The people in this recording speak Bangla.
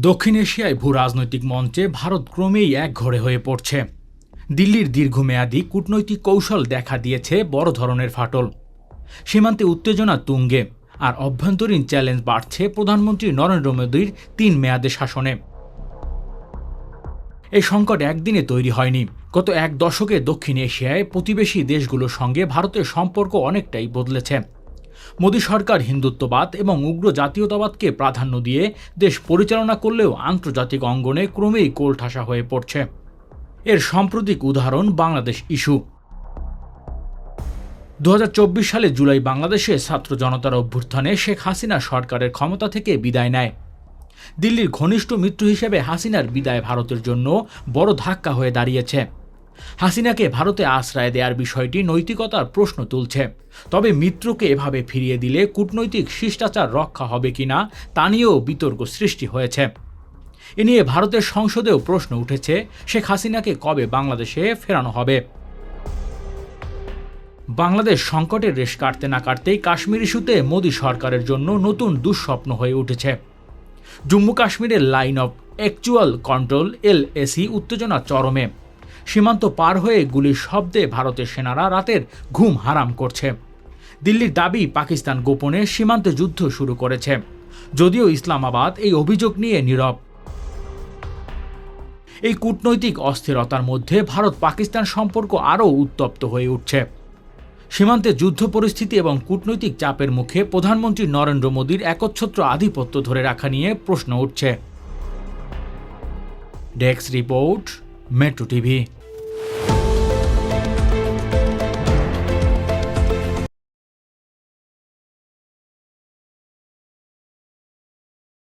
দক্ষিণ এশিয়ায় ভূ রাজনৈতিক মঞ্চে ভারত ক্রমেই একঘরে হয়ে পড়ছে। দিল্লির দীর্ঘমেয়াদী কূটনৈতিক কৌশল দেখা দিয়েছে বড় ধরনের ফাটল। সীমান্তে উত্তেজনা তুঙ্গে, আর অভ্যন্তরীণ চ্যালেঞ্জ বাড়ছে প্রধানমন্ত্রী নরেন্দ্র মোদীর তিন মেয়াদে শাসনে। এই সংকট একদিনে তৈরি হয়নি। গত এক দশকে দক্ষিণ এশিয়ায় প্রতিবেশী দেশগুলোর সঙ্গে ভারতের সম্পর্ক অনেকটাই বদলেছে। মোদী সরকার হিন্দুত্ববাদ এবং উগ্র জাতীয়তাবাদকে প্রাধান্য দিয়ে দেশ পরিচালনা করলেও আন্তর্জাতিক অঙ্গনে ক্রমেই কোলঠাসা হয়ে পড়ছে। এর সাম্প্রতিক উদাহরণ বাংলাদেশ ইস্যু। দু হাজার চব্বিশ সালে জুলাই বাংলাদেশে ছাত্র জনতার অভ্যুত্থানে শেখ হাসিনা সরকারের ক্ষমতা থেকে বিদায় নেয়। দিল্লির ঘনিষ্ঠ মিত্র হিসেবে হাসিনার বিদায় ভারতের জন্য বড় ধাক্কা হয়ে দাঁড়িয়েছে। হাসিনাকে ভারতে আশ্রয় দেওয়ার বিষয়টি নৈতিকতার প্রশ্ন তুলছে। তবে মিত্রকে এভাবে ফিরিয়ে দিলে কূটনৈতিক শিষ্টাচার রক্ষা হবে কিনা তা নিয়েও বিতর্ক সৃষ্টি হয়েছে। এ নিয়ে ভারতের সংসদেও প্রশ্ন উঠেছে, শেখ হাসিনাকে কবে বাংলাদেশে ফেরানো হবে? বাংলাদেশ সংকটের রেশ কাটতে না কাটতেই কাশ্মীর ইস্যুতে মোদী সরকারের জন্য নতুন দুঃস্বপ্ন হয়ে উঠেছে। জম্মু কাশ্মীরের line of actual control LAC উত্তেজনা চরমে। সীমান্ত পার হয়ে গুলির শব্দে ভারতের সেনারা রাতের ঘুম হারাম করছে। দিল্লির দাবি, পাকিস্তান গোপনে সীমান্তে যুদ্ধ শুরু করেছে। যদিও ইসলামাবাদ এই অভিযোগ নিয়ে নীরব। এই কূটনৈতিক অস্থিরতার মধ্যে ভারত পাকিস্তান সম্পর্ক আরও উত্তপ্ত হয়ে উঠছে। সীমান্তে যুদ্ধ পরিস্থিতি এবং কূটনৈতিক চাপের মুখে প্রধানমন্ত্রী নরেন্দ্র মোদীর একচ্ছত্র আধিপত্য ধরে রাখা নিয়ে প্রশ্ন উঠছে। Desk report metro TV